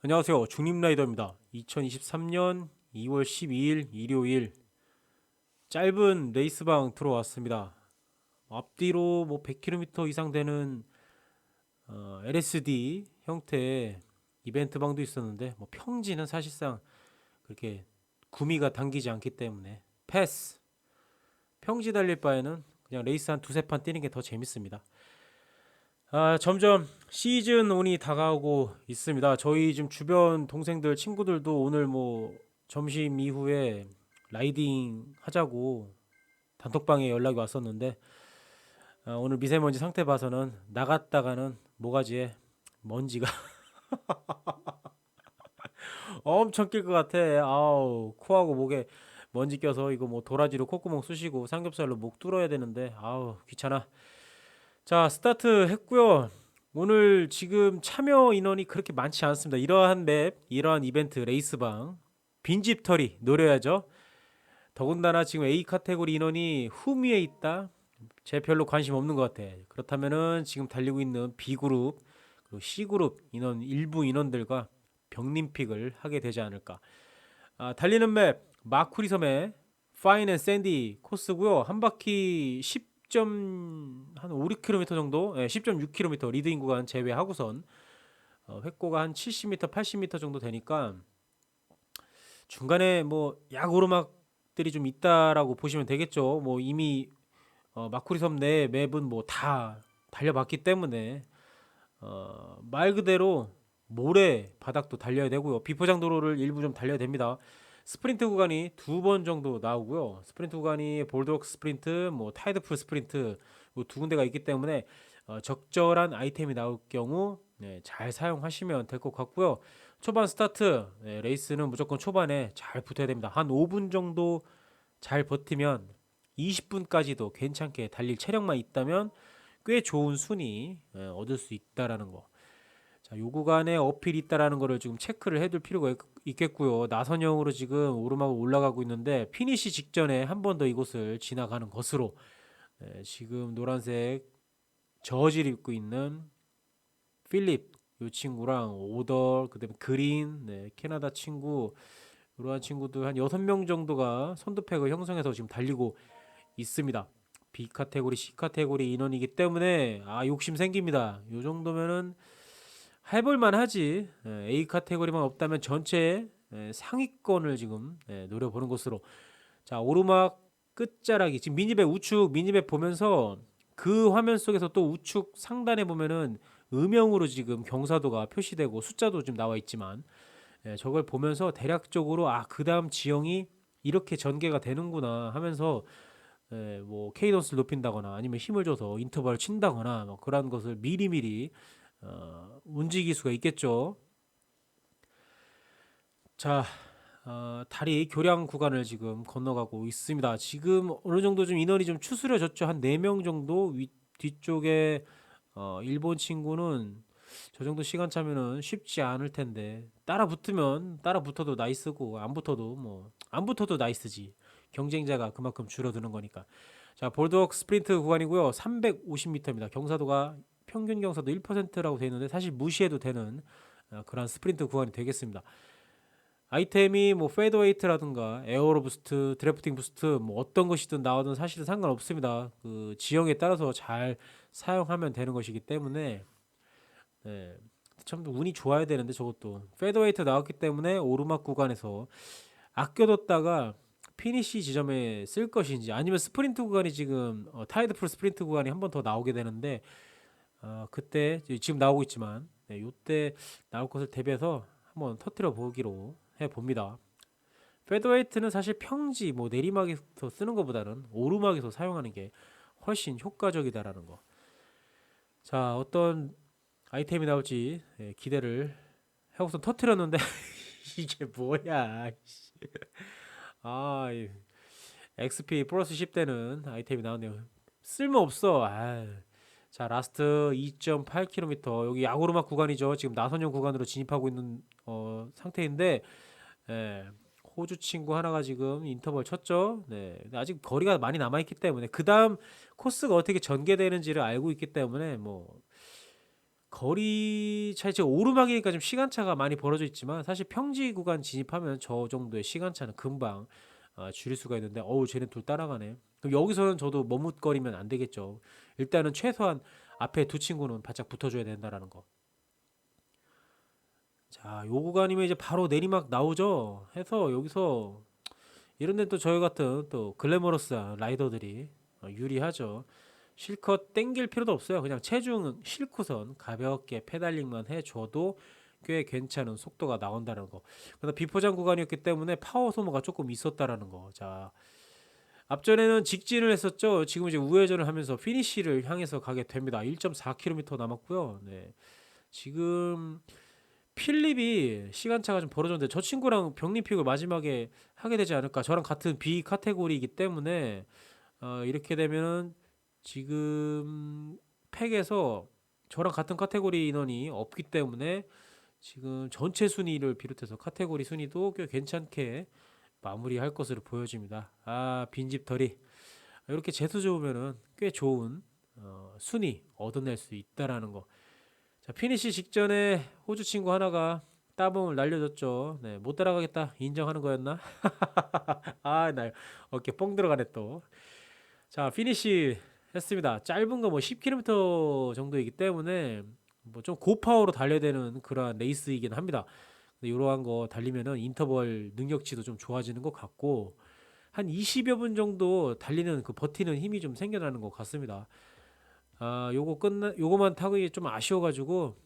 안녕하세요. 중립라이더입니다. 2023년 2월 12일 일요일 짧은 레이스방 들어왔습니다. 앞뒤로 뭐 100km 이상 되는 어, LSD 형태의 이벤트방도 있었는데 뭐 평지는 사실상 그렇게 구미가 당기지 않기 때문에 패스. 평지 달릴 바에는 그냥 레이스 한 두세 판 뛰는 게 더 재밌습니다. 아, 점점 시즌 온이 다가오고 있습니다. 저희 지금 주변 동생들, 친구들도 오늘 뭐 점심 이후에 라이딩 하자고 단톡방에 연락이 왔었는데 아, 오늘 미세먼지 상태 봐서는 나갔다가는 모가지에 먼지가 엄청 낄 것 같아. 아우 코하고 목에 먼지 껴서 이거 뭐 도라지로 콧구멍 쑤시고 삼겹살로 목 뚫어야 되는데 아우 귀찮아. 자, 스타트 했고요. 오늘 지금 참여 인원이 그렇게 많지 않습니다. 이러한 맵, 이러한 이벤트, 레이스방, 빈집 털이 노려야죠. 더군다나 지금 A 카테고리 인원이 후미에 있다. 제 별로 관심 없는 것 같아. 그렇다면은 지금 달리고 있는 B 그룹 그리고 C 그룹 인원 일부 인원들과 병림픽을 하게 되지 않을까. 아, 달리는 맵 마쿠리 섬의 파인 앤 샌디 코스고요. 한 바퀴 10 10한 5, 6km 정도, 예, 10.6km 리드인 구간 제외하고선 어, 획고가 한 70m, 80m 정도 되니까 중간에 뭐 약 오르막들이 좀 있다라고 보시면 되겠죠. 뭐 이미 어, 마쿠리 섬 내 맵은 뭐 다 달려봤기 때문에 어, 말 그대로 모래 바닥도 달려야 되고요. 비포장 도로를 일부 좀 달려야 됩니다. 스프린트 구간이 두 번 정도 나오고요. 스프린트 구간이 볼드워크 스프린트, 뭐 타이드풀 스프린트 뭐두 군데가 있기 때문에 어, 적절한 아이템이 나올 경우 네, 잘 사용하시면 될 것 같고요. 초반 스타트 네, 레이스는 무조건 초반에 잘 붙어야 됩니다. 한 5분 정도 잘 버티면 20분까지도 괜찮게 달릴 체력만 있다면 꽤 좋은 순위 예, 얻을 수 있다라는 거. 자, 요 구간에 어필이 있다라는 거를 지금 체크를 해둘 필요가 있- 있겠고요. 나선형으로 지금 오르막을 올라가고 있는데 피니시 직전에 한 번 더 이곳을 지나가는 것으로 예, 지금 노란색 저지를 입고 있는 필립 요 친구랑 오더 그다음에 그린 네, 캐나다 친구 이러한 친구들 한 여섯 명 정도가 선두팩을 형성해서 지금 달리고 있습니다. B 카테고리, C 카테고리 인원이기 때문에 아 욕심 생깁니다. 요 정도면은 해볼만 하지. 예, A 카테고리만 없다면 전체 예, 상위권을 지금 예, 노려보는 것으로. 자 오르막 끝자락이 지금 미니맵 우측 미니맵 보면서 그 화면 속에서 또 우측 상단에 보면은 음영으로 지금 경사도가 표시되고 숫자도 좀 나와 있지만 예, 저걸 보면서 대략적으로 아 그 다음 지형이 이렇게 전개가 되는구나 하면서 예, 뭐 케이던스를 높인다거나 아니면 힘을 줘서 인터벌을 친다거나 뭐 그런 것을 미리미리 어, 움직일 수가 있겠죠. 자, 어, 다리 교량 구간을 지금 건너가고 있습니다. 지금 어느 정도 좀 인원이 좀 추스려졌죠. 한 네 명 정도 위, 뒤쪽에 어, 일본 친구는 저 정도 시간 차면은 쉽지 않을 텐데 따라 붙으면 따라 붙어도 나이스고 안 붙어도 뭐 안 붙어도 나이스지. 경쟁자가 그만큼 줄어드는 거니까. 자, 볼드워크 스프린트 구간이고요. 350m입니다. 경사도가 평균 경사도 1%라고 되어 있는데 사실 무시해도 되는 어, 그런 스프린트 구간이 되겠습니다. 아이템이 뭐 페이드웨이트라든가 에어로 부스트, 드래프팅 부스트 뭐 어떤 것이든 나와도 사실은 상관없습니다. 그 지형에 따라서 잘 사용하면 되는 것이기 때문에 네. 참 운이 좋아야 되는데 저것도 페이드웨이트 나왔기 때문에 오르막 구간에서 아껴뒀다가 피니시 지점에 쓸 것인지 아니면 스프린트 구간이 지금 어, 타이드 풀 스프린트 구간이 한 번 더 나오게 되는데 어, 그때 지금 나오고 있지만 네, 요때 나올 것을 대비해서 한번 터트려 보기로 해 봅니다. 페더웨이트는 사실 평지 뭐 내리막에서 쓰는 것보다는 오르막에서 사용하는 게 훨씬 효과적이다라는 거. 자 어떤 아이템이 나올지 예, 기대를 해고선 터트렸는데 이게 뭐야? 씨. 아이 XP 플러스 10대는 아이템이 나오네요. 쓸모 없어. 아. 자 라스트 2.8km 여기 야구르막 구간이죠. 지금 나선형 구간으로 진입하고 있는 어, 상태인데 예, 호주 친구 하나가 지금 인터벌 쳤죠. 네, 아직 거리가 많이 남아 있기 때문에 그 다음 코스가 어떻게 전개되는지를 알고 있기 때문에 뭐 거리 차이 지금 오르막이니까 좀 시간차가 많이 벌어져 있지만 사실 평지 구간 진입하면 저 정도의 시간차는 금방 아, 줄일 수가 있는데 어우 쟤네 둘 따라가네. 그럼 여기서는 저도 머뭇거리면 안 되겠죠. 일단은 최소한 앞에 두 친구는 바짝 붙어줘야 된다라는 거. 자, 요 구간이면 이제 바로 내리막 나오죠. 해서 여기서 이런 데 또 저희 같은 또 글래머러스한 라이더들이 어, 유리하죠. 실컷 땡길 필요도 없어요. 그냥 체중은 싣고선 가볍게 페달링만 해줘도 꽤 괜찮은 속도가 나온다는 거. 그러나 비포장 구간이었기 때문에 파워 소모가 조금 있었다라는 거. 자, 앞전에는 직진을 했었죠. 지금 이제 우회전을 하면서 피니시를 향해서 가게 됩니다. 1.4km 남았고요. 네. 지금 필립이 시간차가 좀 벌어졌는데 저 친구랑 병림픽을 마지막에 하게 되지 않을까. 저랑 같은 B 카테고리이기 때문에 어, 이렇게 되면은 지금 팩에서 저랑 같은 카테고리 인원이 없기 때문에 지금 전체 순위를 비롯해서 카테고리 순위도 꽤 괜찮게 마무리할 것으로 보여집니다. 아 빈집 털이 이렇게 재수 좋으면은 꽤 좋은 어, 순위 얻어낼 수 있다라는 거. 자 피니시 직전에 호주 친구 하나가 따봉을 날려줬죠. 네, 못 따라가겠다 인정하는 거였나? 아, 나 어깨 뻥 들어가네 또. 자 피니시 했습니다. 짧은 거 뭐 10km 정도이기 때문에 뭐 좀 고파워로 달려야 되는 그러한 레이스이긴 합니다. 근데 이러한 거 달리면은 인터벌 능력치도 좀 좋아지는 것 같고 한 20여 분 정도 달리는 그 버티는 힘이 좀 생겨나는 것 같습니다. 아, 요거 끝나 요거만 타기 좀 아쉬워가지고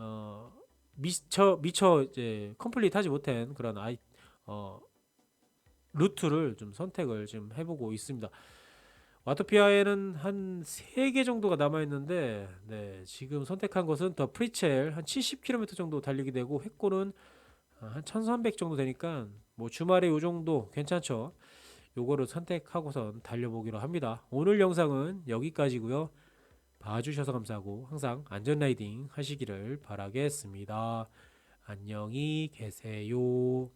어 미처 미처 이제 컴플리트 하지 못한 그런 아이 어 루트를 좀 선택을 좀 해보고 있습니다. 와토피아에는 한 3개 정도가 남아 있는데 네, 지금 선택한 것은 더 프리첼 한 70km 정도 달리게 되고 획골은 한 1300 정도 되니까 뭐 주말에 요 정도 괜찮죠. 요거를 선택하고선 달려보기로 합니다. 오늘 영상은 여기까지고요. 봐주셔서 감사하고 항상 안전 라이딩 하시기를 바라겠습니다. 안녕히 계세요.